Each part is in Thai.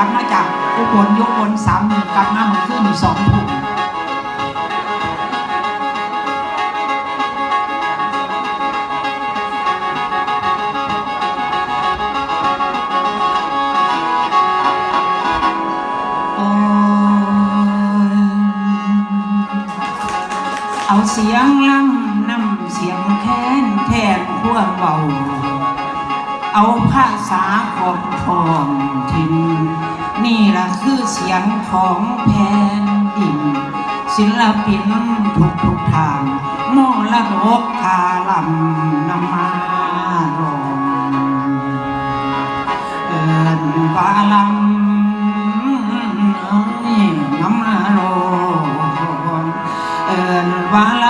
ลับมาจากอุบลยกบนสามหมื่นกลับมาเมื่อคืนสองทุ่มโอ้เอาเสียงล่ำนำเสียงแค้นแทนพวกเบา เอาภาษาของทองทิน นี่ละคือเสียงของแผ่นดิน ศิลปินทุกทุกทางโมละโลกคาลำนำมาลงเอินวาลังเอ้ยน้ำมาโลเอินวาลัง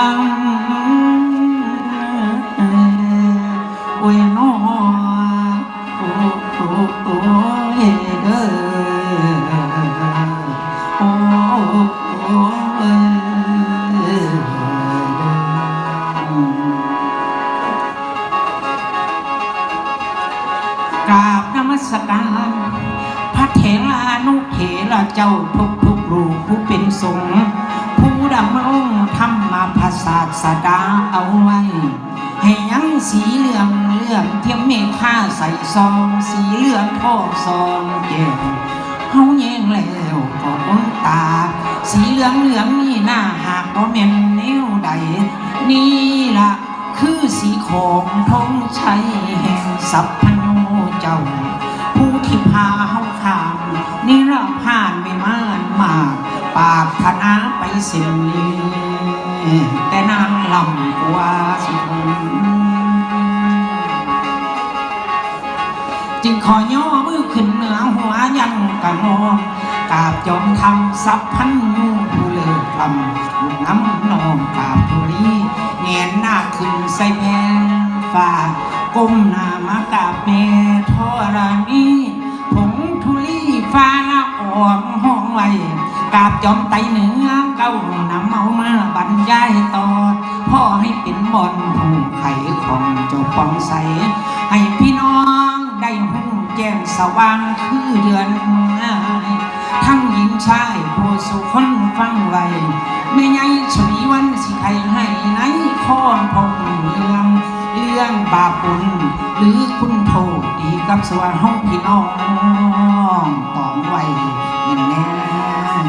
จ้าทุกทุกรูผู้เป็นสงฆ์ผู้ดำรงธรรมภาษาสดาเอาไว้ ให้ยังสีเหลืองเหลืองเทียมเมฆาใส่ซอง สีเหลืองทองซองเก่งเฮาแยงแล้วก็บนตา สีเหลืองเหลืองนี่หน้าหากบ่แม่นแนวใด นี่ล่ะคือสีของทงชัยแห่งสัพพโนเจ้า ผู้ที่พาเฮาข้าม นิราพานไม่มานมาก ปากธนาไปสิ่งนี้แต่นางลำกว่าสิคงจึงขอย่อมือขึ้นเหนือหัวยังกะงองกาบจอมทำสัพพันยูผู้เลิศลำน้ำนองกาบภูรีเงนหน้าขึ้นใส่แผ่นฟ้าก้มหน้ามากราบแม่ธรณีผงทุลี ฟ้าละออกห้องไว้กาบจอมไตเหนือเก้านำเอามาบรรยายต่อพ่อให้เป็นบอนหูไข่ของเจ้าปองใส ให้พี่น้องได้หูแจ้งสว่างคือเดือนง่ายทั้งหญิงชายผู้สุคนฟังไว้ไม่ไงชวีวันสิใครให้ไหนข้อพงเรื่องเรื่องบาปบุญ หรือคุณโทษดีกับสวรรค์ห้องพี่น้องตองไว้แน่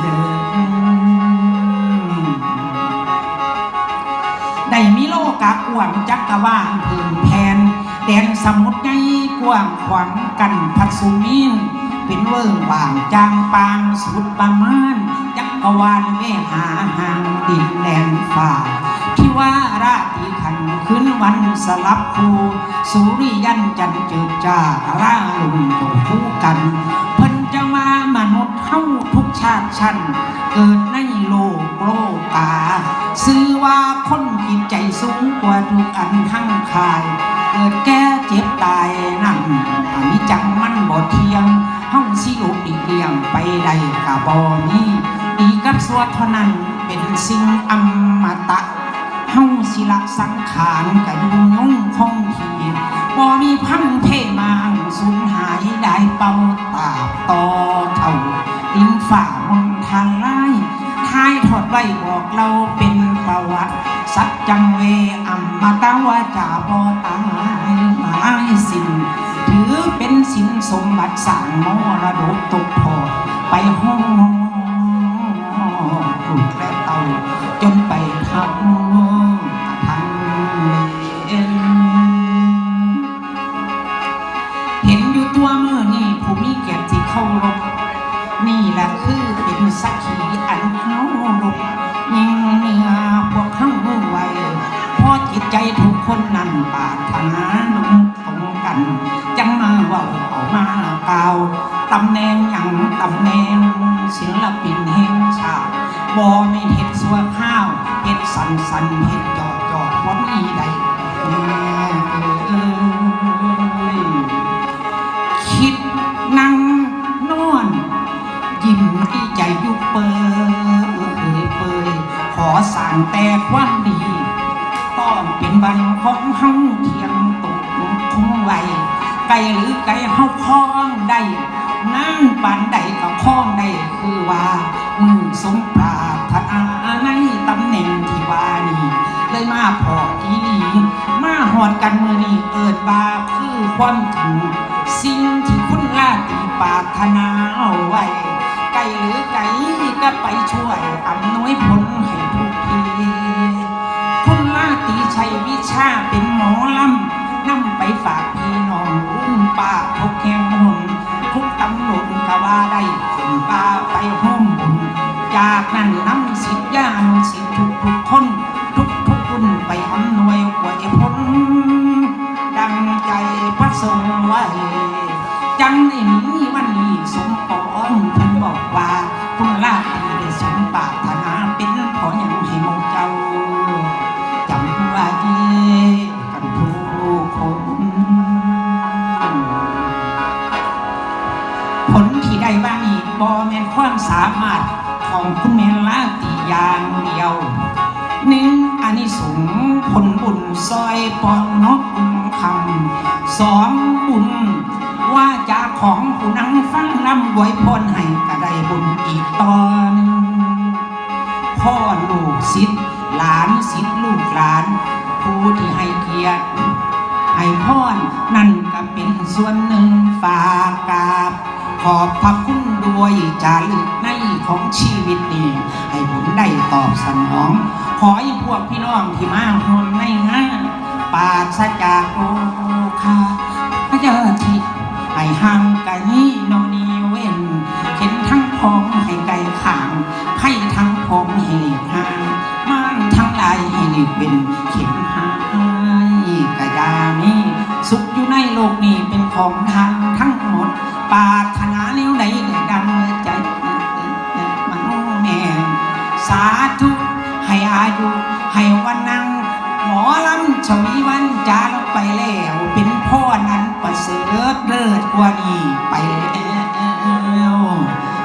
เดินได้มีโลกากว้างจักรวาลพื้นแผ่นแดนสมุทรใหญ่กว้างขวางกันพัดสุมินเป็นเวิงว่างจางปางสุดประมาณจักรวาลเวหาห่างดินแดนฝ่า ว่าราตีขันคืนวันสลับคูสุริยันจันเจิดจ้าราลุงโตคู่กัน เพิ่นจะมามนุษย์เฮาทุกชาติชั้นเกิดในโลกโลกาซื้อว่าคนจิตใจสูงกว่าทุกอันทั้งคาย เกิดแก่เจ็บตายนั่นอันนี้จังมันบ่เทียงห้องสิลุอีกเลียงไปใดกะบ่มีดีกับสวดเท่านั้นเป็นสิ่งอมตะ เฮาสิละสังขารกะยุ่งยงคงทีบ่มีพังเพมางสูญหายได้เป่าตาต่อเท่าดินฝ่ามนทางไล่ทายทอดไว้บอกเราเป็นประวัติ สัจจังเวอัมมาตาวาจาบ่ตายหมายสิ้นถือเป็นสินสมบัติสร้างมรดกตกทอดไปห้องถูกและเตาจน ห็นอยู่ตัวเมื่อนี่ผู้มีแก่ที่เข้ารบนี่แหละคือเป็นสักขีอันเขารบยิงเนื้อพวกเขาไว้พราะจิตใจทุกคนนั้นปาถนานุ่มตรงกัน จังมาว่าออกมาเก่าตำแหน่งอย่างตำแหน่งศิลปินแห่งชาติบ่ไม่เห็ดสัวข้าวเห็ดสันสันเห็ดจอดจอดว่ามีใด งแต่ความดีต้องเป็นวันของเฮาเทียงตกคงไว้ไกลหรือไกลเฮาคล้องได้นั่งปันใดกับข้องได้คือว่ามือสมปราถนาในตำแหน่งที่ว่านี่เลยมาพอที่นี่มาหอดกันมือนี่เอิดว่าคือความถึงสิ่งที่คุณลาตีปารถนาเอาไว้ไกลหรือไกลก็ไปช่วยอำนวยผลใป้าทุกแห่งหนทุกตำบลก็ว่าได้ขึ้นป้าไปห้อมบุญจากนั้นน้ำสิทธิ์ญาณสิทธิ์ทุกทุกคน ทุกทุกๆรุ่นไปอำนวยกว่าไอวยผลดังใจพระทรงไว้จังได้มีวันนี้สมปองเพิ่นบอกว่าคุณลาตรีได้สมปรารถ ผลที่ได้บ้างอีกบอแมนความสามารถของคุณแม่ลาตีอย่างเดียวหนึ่งอานิสงส์ผลบุญซอยปองนกคำสองบุญว่าจาของผู้นังฟังนำไว้พรให้ก็ไดบุญอีกตอนหนึ่งพ่อลูกศิษย์หลานศิษย์ลูกหลาน ผู้ที่ให้เกียรติให้พรนั่นก็เป็นส่วนหนึ่งฝากกา ขอบพระคุณด้วยจารึกในของชีวิตนี้ให้ผมได้ตอบสนอง ขอให้พวกพี่น้องที่มาห่วมในงานปาศจากโรคาพระเจ้าที่ให้ห่างไกลโนนีเว้นเห็นทั้งพองให้ไกลขางไพ่ทั้งพองให้หลีกห่างม่านทั้งลายให้หลีกเป็นเข็มหายกะยามีสุขอยู่ในโลกนี้เป็นของทางทั้งหมดปาร สาธุให้อายุให้วันนังหมอลำชวีวันจางไปแล้วเป็นพ่อนั้นประเสริฐเลิศกว่านี้ไปแล้ว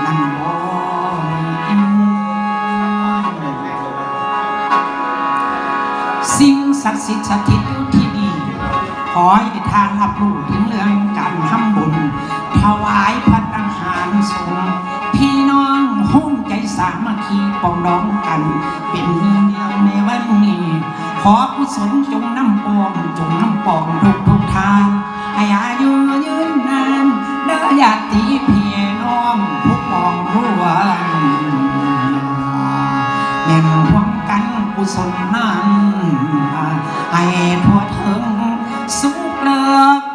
นั่นบ่สิ่งศักดิ์สิทธิ์สถิตอยู่ที่นี่ขอให้ทางรับรู้ถึงเรื่องการทำบุญ คคีปองดองกัน เป็นหนึ่งเดียวในวันนี้ ขอกุศลจงน้ำปองจงน้ำปองทุกทุกทางให้อายุยืนนานเด้อญาติพี่น้องผู้ปองร่วมแม่นหวงกันกุศลนั้นให้ทั่วถึงสุขเลิกเลิก